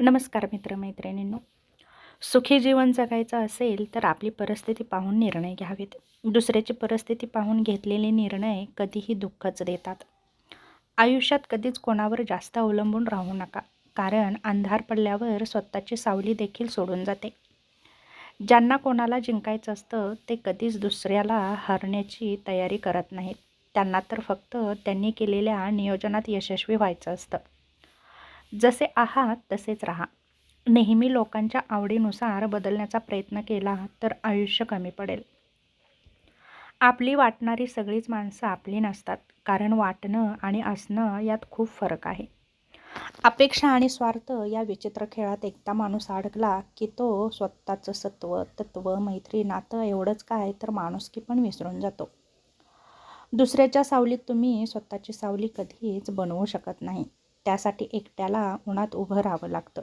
नमस्कार मित्रमैत्रिणींनो. सुखी जीवन जगायचं असेल तर आपली परिस्थिती पाहून निर्णय घ्यावेत. दुसऱ्याची परिस्थिती पाहून घेतलेले निर्णय कधीही दुःखच देतात. आयुष्यात कधीच कोणावर जास्त अवलंबून राहू नका. कारण अंधार पडल्यावर स्वतःची सावली देखील सोडून जाते. ज्यांना कोणाला जिंकायचं असतं ते कधीच दुसऱ्याला हरण्याची तयारी करत नाहीत. त्यांना तर फक्त त्यांनी केलेल्या नियोजनात यशस्वी व्हायचं असतं. जसे आहात तसेच राहा. नेहमी लोकांच्या आवडीनुसार बदलण्याचा प्रयत्न केला तर आयुष्य कमी पडेल. आपली वाटणारी सगळीच माणसं आपली नसतात कारण वाटणं आणि असणं यात खूप फरक आहे. अपेक्षा आणि स्वार्थ या विचित्र खेळात एकदा माणूस अडकला की तो स्वतःचं सत्व तत्व मैत्री नातं एवढंच काय तर माणुसकी पण विसरून जातो. दुसऱ्याच्या सावलीत तुम्ही स्वतःची सावली कधीच बनवू शकत नाही. त्यासाठी एकट्याला उन्हात उभं राहावं लागतं.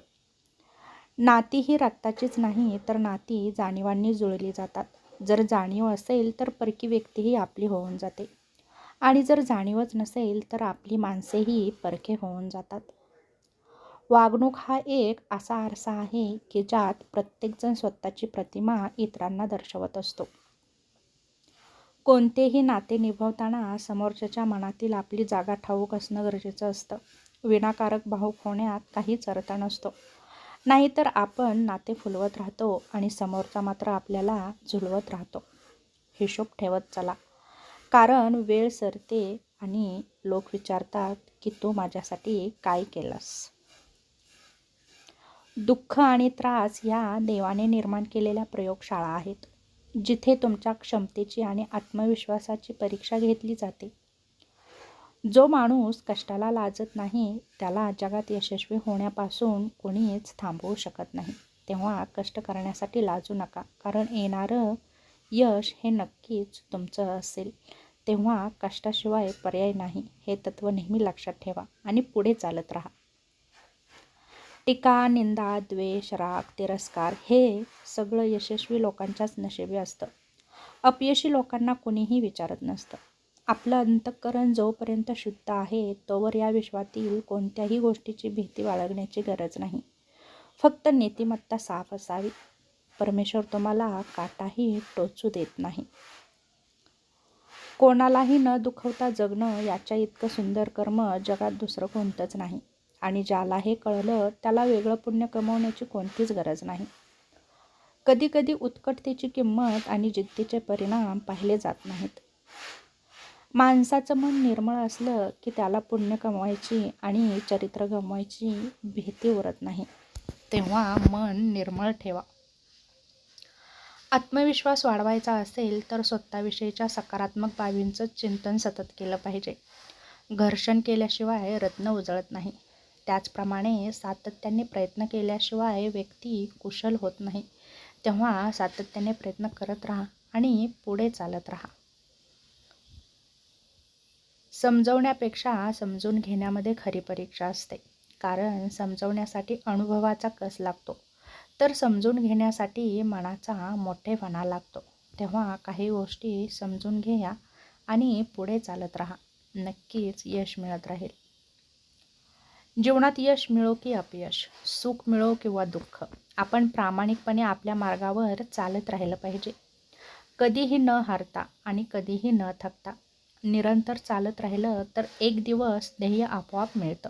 नाती ही रक्ताचीच नाही तर नाती जाणीवांनी जुळली जातात. जर जाणीव असेल तर परकी व्यक्तीही आपली होऊन जाते. आणि जर जाणीवच नसेल तर आपली माणसेही परके होऊन जातात. वागणूक हा एक असा आरसा आहे की ज्यात प्रत्येकजण स्वतःची प्रतिमा इतरांना दर्शवत असतो. कोणतेही नाते निभवताना समोरच्याच्या मनातील आपली जागा ठाऊक असणं गरजेचं असतं. विनाकारक भाऊक होण्यात काहीच अर्थ नसतो. नाहीतर आपण नाते फुलवत राहतो आणि समोरचा मात्र आपल्याला झुलवत राहतो. हिशोब ठेवत चला. कारण वेळ सरते आणि लोक विचारतात की तू माझ्यासाठी काय केलंस? दुःख आणि त्रास या देवाने निर्माण केलेल्या प्रयोगशाळा आहेत जिथे तुमच्या क्षमतेची आणि आत्मविश्वासाची परीक्षा घेतली जाते. जो माणूस कष्टाला लाजत नाही त्याला जगात यशस्वी होण्यापासून कोणीच थांबवू शकत नाही. तेव्हा कष्ट करण्यासाठी लाजू नका कारण येणारं यश हे नक्कीच तुमचं असेल. तेव्हा कष्टाशिवाय पर्याय नाही हे तत्त्व नेहमी लक्षात ठेवा आणि पुढे चालत राहा. टीका निंदा द्वेष राग तिरस्कार हे सगळं यशस्वी लोकांच्याच नशिबी असतं. अपयशी लोकांना कुणीही विचारत नसतं. आपलं अंतःकरण जोपर्यंत शुद्ध आहे तोवर या विश्वातील कोणत्याही गोष्टीची भीती बाळगण्याची गरज नाही. फक्त नीतिमत्ता साफ असावी. परमेश्वर तुम्हाला काटाही टोचू देत नाही. कोणालाही न दुखवता जगणं याच्या इतकं सुंदर कर्म जगात दुसरं कोणतंच नाही. आणि ज्याला हे कळलं त्याला वेगळं पुण्य कमवण्याची कोणतीच गरज नाही. कधीकधी उत्कटतेची किंमत आणि जिद्दीचे परिणाम पाहिले जात नाहीत. माणसाचं मन निर्मळ असलं की त्याला पुण्य कमवायची आणि चरित्र गमवायची भीती उरत नाही. तेव्हा मन निर्मळ ठेवा. आत्मविश्वास वाढवायचा असेल तर स्वतःविषयीच्या सकारात्मक बाबींचं चिंतन सतत केलं पाहिजे. घर्षण केल्याशिवाय रत्न उजळत नाही. त्याचप्रमाणे सातत्याने प्रयत्न केल्याशिवाय व्यक्ती कुशल होत नाही. तेव्हा सातत्याने प्रयत्न करत राहा आणि पुढे चालत राहा. समजवण्यापेक्षा समजून घेण्यामध्ये खरी परीक्षा असते. कारण समजवण्यासाठी अनुभवाचा कस लागतो? तर समजून घेण्यासाठी मनाचा मोठेपणा लागतो. तेव्हा काही गोष्टी समजून घ्या आणि पुढे चालत राहा. नक्कीच यश मिळत राहील. जीवनात यश मिळो की अपयश? सुख मिळो किंवा दुःख? आपण प्रामाणिकपणे आपल्या मार्गावर चालत राहिलं पाहिजे. कधीही न हारता आणि कधीही न थकता. निरंतर चालत राहिलं तर एक दिवस ध्येय आपोआप मिळतं.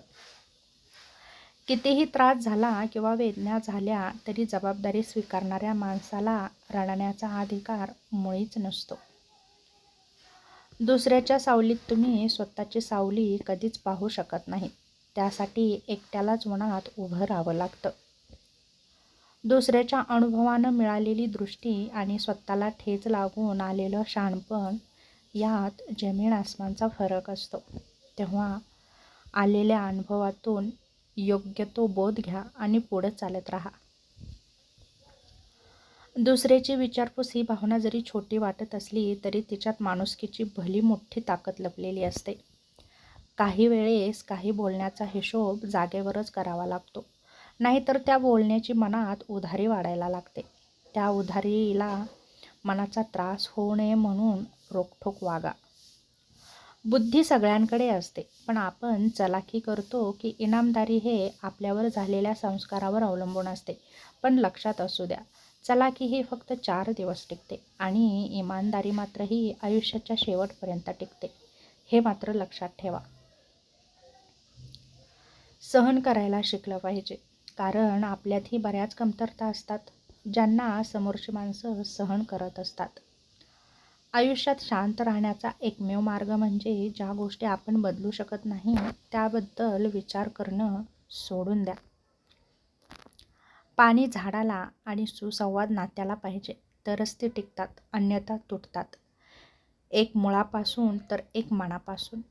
कितीही त्रास झाला किंवा वेदना झाल्या तरी जबाबदारी स्वीकारणाऱ्या माणसाला रडण्याचा अधिकार मुळीच नसतो. दुसऱ्याच्या सावलीत तुम्ही स्वतःची सावली कधीच पाहू शकत नाही. त्यासाठी एकट्यालाच मनात उभं राहावं लागतं. दुसऱ्याच्या अनुभवानं मिळालेली दृष्टी आणि स्वतःला ठेच लागून आलेलं शहाणपण यात जमीन आसमानचा फरक असतो. तेव्हा आलेल्या अनुभवातून योग्य तो बोध घ्या आणि पुढे चालत राहा. दुसऱ्याची विचारपूस ही भावना जरी छोटी वाटत असली तरी तिच्यात माणुसकीची भली मोठी ताकद लपलेली असते. काही वेळेस काही बोलण्याचा हिशोब जागेवरच करावा लागतो. नाहीतर त्या बोलण्याची मनात उधारी वाढायला लागते. त्या उधारीला मनाचा त्रास होऊ नये म्हणून रोखठोक वागा. बुद्धी सगळ्यांकडे असते पण आपण चलाखी करतो की इनामदारी हे आपल्यावर झालेल्या संस्कारावर अवलंबून असते. पण लक्षात असू द्या चलाखी ही फक्त चार दिवस टिकते आणि इमानदारी मात्र ही आयुष्याच्या शेवटपर्यंत टिकते. हे मात्र लक्षात ठेवा. सहन करायला शिकलं पाहिजे कारण आपल्यातही बऱ्याच कमतरता असतात ज्यांना समोरची माणसं सहन करत असतात. आयुष्यात शांत राहण्याचा एकमेव मार्ग म्हणजे ज्या गोष्टी आपण बदलू शकत नाही त्याबद्दल विचार करणं सोडून द्या. पाणी झाडाला आणि सुसंवाद नात्याला पाहिजे तरच ते टिकतात अन्यथा तुटतात. एक मुळापासून तर एक मनापासून.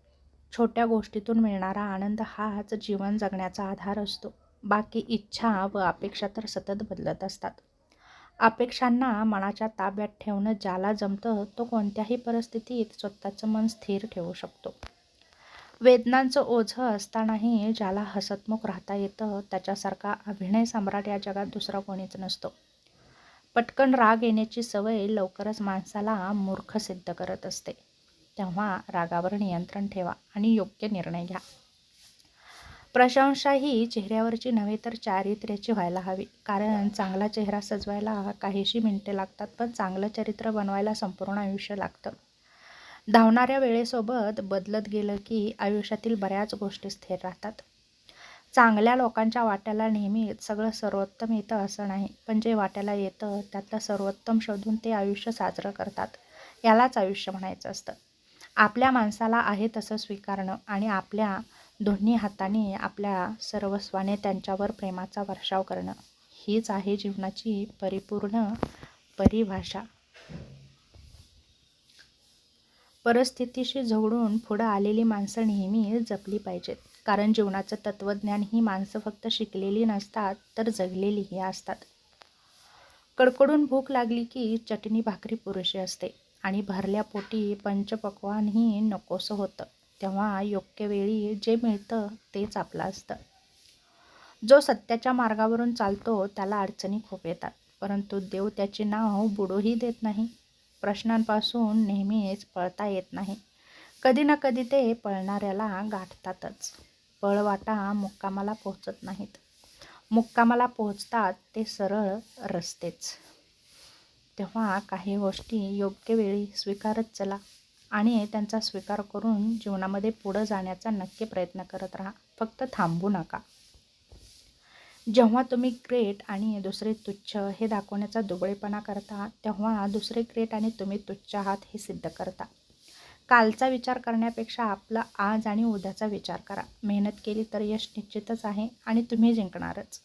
छोट्या गोष्टीतून मिळणारा आनंद हाच जीवन जगण्याचा आधार असतो. बाकी इच्छा व अपेक्षा तर सतत बदलत असतात. अपेक्षांना मनाच्या ताब्यात ठेवणं ज्याला जमतं तो कोणत्याही परिस्थितीत स्वतःचं मन स्थिर ठेवू शकतो. वेदनांचं ओझं असतानाही ज्याला हसतमुख राहता येतं त्याच्यासारखा अभिनय सम्राट या जगात दुसरा कोणीच नसतो. पटकन राग येण्याची सवय लवकरच माणसाला मूर्ख सिद्ध करत असते. तेव्हा रागावर नियंत्रण ठेवा आणि योग्य निर्णय घ्या. प्रशंसा ही चेहऱ्यावरची नव्हे तर चारित्र्याची व्हायला हवी. कारण चांगला चेहरा सजवायला काहीशी मिनटे लागतात पण चांगलं चरित्र बनवायला संपूर्ण आयुष्य लागतं. धावणाऱ्या वेळेसोबत बदलत गेलं की आयुष्यातील बऱ्याच गोष्टी स्थिर राहतात. चांगल्या लोकांच्या वाट्याला नेहमी सगळं सर्वोत्तम येतं असं नाही पण जे वाट्याला येतं त्यातलं सर्वोत्तम शोधून ते आयुष्य साजरं करतात. यालाच आयुष्य म्हणायचं असतं. आपल्या माणसाला आहे तसं स्वीकारणं आणि आपल्या दोन्ही हाताने आपल्या सर्वस्वाने त्यांच्यावर प्रेमाचा वर्षाव करणं. हीच आहे जीवनाची परिपूर्ण परिभाषा. परिस्थितीशी झगडून पुढं आलेली माणसं नेहमी जपली पाहिजेत. कारण जीवनाचं तत्त्वज्ञान ही माणसं फक्त शिकलेली नसतात तर जगलेलीही असतात. कडकडून भूक लागली की चटणी भाकरी पुरेशी असते. आणि भरल्या पोटी पंचपक्वानही नकोसं होतं. तेव्हा योग्य वेळी जे मिळतं तेच आपलं असतं. जो सत्याच्या मार्गावरून चालतो त्याला अडचणी खूप येतात. परंतु देव त्याचे नाव बुडोही देत नाही. प्रश्नांपासून नेहमीच पळता येत नाही. कधी ना कधी ते पळणाऱ्याला गाठतातच. पळवाटा मुक्कामाला पोहोचत नाहीत. मुक्कामाला पोहोचतात ते सरळ रस्तेच. तेव्हा काही गोष्टी योग्य वेळी स्वीकारत चला. आणि त्यांचा स्वीकार करून जीवनामध्ये पुढं जाण्याचा नक्की प्रयत्न करत राहा. फक्त थांबू नका. जेव्हा तुम्ही ग्रेट आणि दुसरे तुच्छ हे दाखवण्याचा दुबळेपणा करता तेव्हा दुसरे ग्रेट आणि तुम्ही तुच्छ आहात हे सिद्ध करता. कालचा विचार करण्यापेक्षा आपला आज आणि उद्याचा विचार करा. मेहनत केली तर यश निश्चितच आहे आणि तुम्ही जिंकणारच.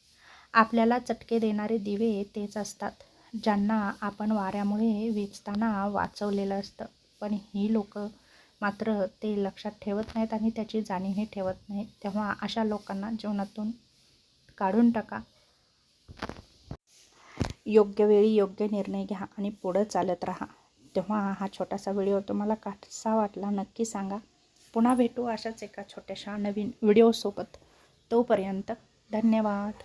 आपल्याला चटके देणारे दिवे तेच असतात ज्यांना आपण वाऱ्यामुळे विजताना वाचवलेलं असतं. पण ही लोक मात्र ते लक्षात ठेवत नाहीत आणि त्याची जाणीवही ठेवत नाहीत. तेव्हा अशा लोकांना जीवनातून काढून टाका. योग्य वेळी योग्य निर्णय घ्या आणि पुढं चालत राहा. तेव्हा हा छोटासा व्हिडिओ तुम्हाला कसा वाटला नक्की सांगा. पुन्हा भेटू अशाच एका छोट्याशा नवीन व्हिडिओसोबत. तोपर्यंत धन्यवाद.